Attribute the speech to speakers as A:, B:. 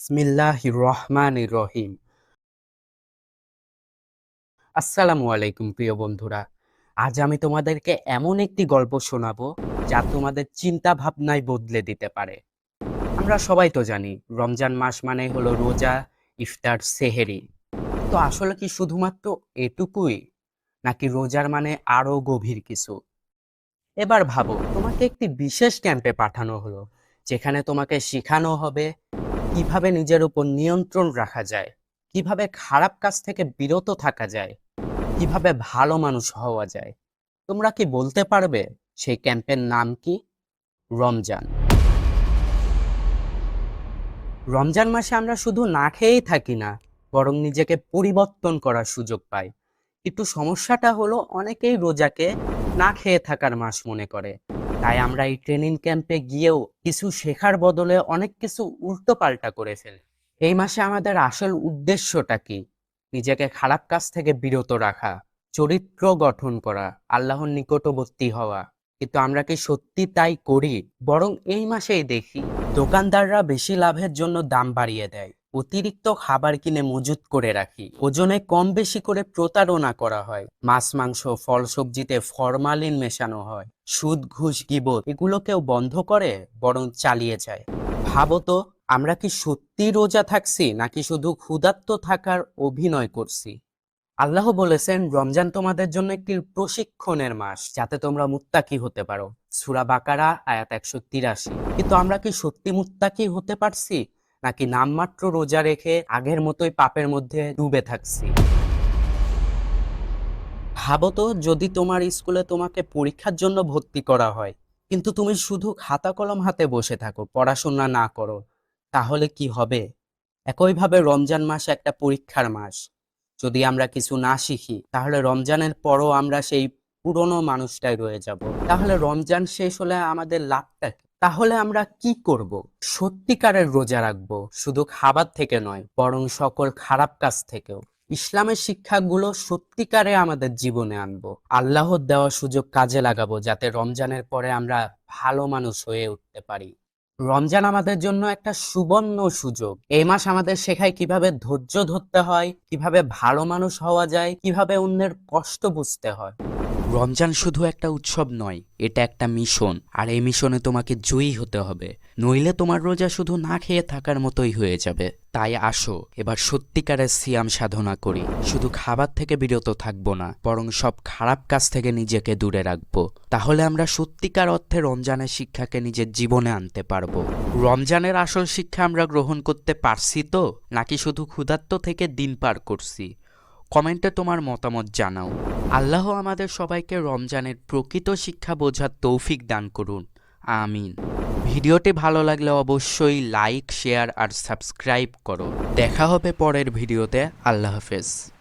A: বিসমিল্লাহ রহমান রহিম আসসালামু আলাইকুম প্রিয় বন্ধুরা, আজ আমি তোমাদেরকে এমন একটি গল্প শোনাবো যা তোমাদের চিন্তা ভাবনায় বদলে দিতে পারে। আমরা সবাই তো জানি, রমজান মাস মানে হলো রোজা, ইফতার, সেহেরি। তো আসলে কি শুধুমাত্র এটুকুই, নাকি রোজার মানে আরও গভীর কিছু? এবার ভাবো, তোমাকে একটি বিশেষ ক্যাম্পে পাঠানো হলো, যেখানে তোমাকে শেখানো হবে কীভাবে নিজের উপর নিয়ন্ত্রণ রাখা যায়? কীভাবে খারাপ কাজ থেকে বিরত থাকা যায়? কীভাবে ভালো মানুষ হওয়া যায়? তোমরা কি বলতে পারবে সেই ক্যাম্পের নাম কি? রমজান। রমজান মাসে আমরা শুধু না খেয়েই থাকি না, বরং নিজেকে পরিবর্তন করার সুযোগ পাই। কিন্তু সমস্যাটা হলো অনেকেই রোজাকে না খেয়ে থাকার মাস মনে করে। তাই আমরা এই ট্রেনিং ক্যাম্পে গিয়েও কিছু শেখার বদলে অনেক কিছু উল্টো পাল্টা করে ফেলি এই মাসে আমাদের আসল উদ্দেশ্যটা কি? নিজেকে খারাপ কাজ থেকে বিরত রাখা, চরিত্র গঠন করা, আল্লাহর নিকটবর্তী হওয়া। কিন্তু আমরা কি সত্যি তাই করি? বরং এই মাসেই দেখি, দোকানদাররা বেশি লাভের জন্য দাম বাড়িয়ে দেয়। অতিরিক্ত খাবার কিনে মজুত করে রাখি। ওজনে কম বেশি করে প্রতারণা করা হয়। মাছ, মাংস, ফল, সবজিতে ফরমালিন মেশানো হয়। সুদ, ঘুষ, গিবত এগুলো কেউ বন্ধ করে, বরং চালিয়ে যায়। ভাবো তো, আমরা কি সত্যি রোজা থাকছি, নাকি শুধু ক্ষুধার্ত থাকার অভিনয় করছি? আল্লাহ বলেছেন, রমজান তোমাদের জন্য একটি প্রশিক্ষণের মাস, যাতে তোমরা মুত্তাকি হতে পারো। সুরা বাকারা, আয়াত একশো তিরাশি। কিন্তু আমরা কি সত্যি মুত্তাকি হতে পারছি? নাকি নামমাত্র রোজা রেখে আগের মতোই পাপের মধ্যে ডুবে থাকছি? ভাবো তো, যদি তোমার স্কুলে তোমাকে পরীক্ষার জন্য ভর্তি করা হয়, কিন্তু তুমি শুধু খাতা কলম হাতে বসে থাকো, পড়াশোনা না করো, তাহলে কি হবে? একইভাবে রমজান মাস একটা পরীক্ষার মাস। যদি আমরা কিছু না শিখি, তাহলে রমজানের পরও আমরা সেই পুরনো মানুষটাই রয়ে যাব। তাহলে রমজান শেষ হলে আমাদের লাভটা কি? তাহলে আমরা কি করব? সত্যিকারের রোজা রাখব, শুধু খাবার থেকে নয়, বরং সকল খারাপ কাজ থেকেও। ইসলামের শিক্ষাগুলো সত্যিকারে আমাদের জীবনে আনব। আল্লাহর দেওয়া সুযোগ কাজে লাগাবো, যাতে রমজানের পরে আমরা ভালো মানুষ হয়ে উঠতে পারি। রমজান আমাদের জন্য একটা সুবর্ণ সুযোগ। এই মাস আমাদের শেখায় কীভাবে ধৈর্য ধরতে হয়, কীভাবে ভালো মানুষ হওয়া যায়, কীভাবে অন্যের কষ্ট বুঝতে হয়। রমজান শুধু একটা উৎসব নয়, এটা একটা মিশন। আর এই মিশনে তোমাকে জয়ী হতে হবে। নইলে তোমার রোজা শুধু না খেয়ে থাকার মতোই হয়ে যাবে। তাই আসো, এবার সত্যিকারের সিয়াম সাধনা করি। শুধু খাবার থেকে বিরত থাকব না, বরং সব খারাপ কাজ থেকে নিজেকে দূরে রাখব। তাহলে আমরা সত্যিকার অর্থে রমজানের শিক্ষাকে নিজের জীবনে আনতে পারব। রমজানের আসল শিক্ষা আমরা গ্রহণ করতে পারছি তো? নাকি শুধু ক্ষুধার্ত থেকে দিন পার করছি? কমেন্টে তোমার মতামত জানাও। আল্লাহ আমাদের সবাইকে রমজানের প্রকৃত শিক্ষা বোঝার তৌফিক দান করুন। আমিন। ভিডিওটি ভালো লাগলে অবশ্যই লাইক, শেয়ার আর সাবস্ক্রাইব করো। দেখা হবে পরের ভিডিওতে। আল্লাহ হাফেজ।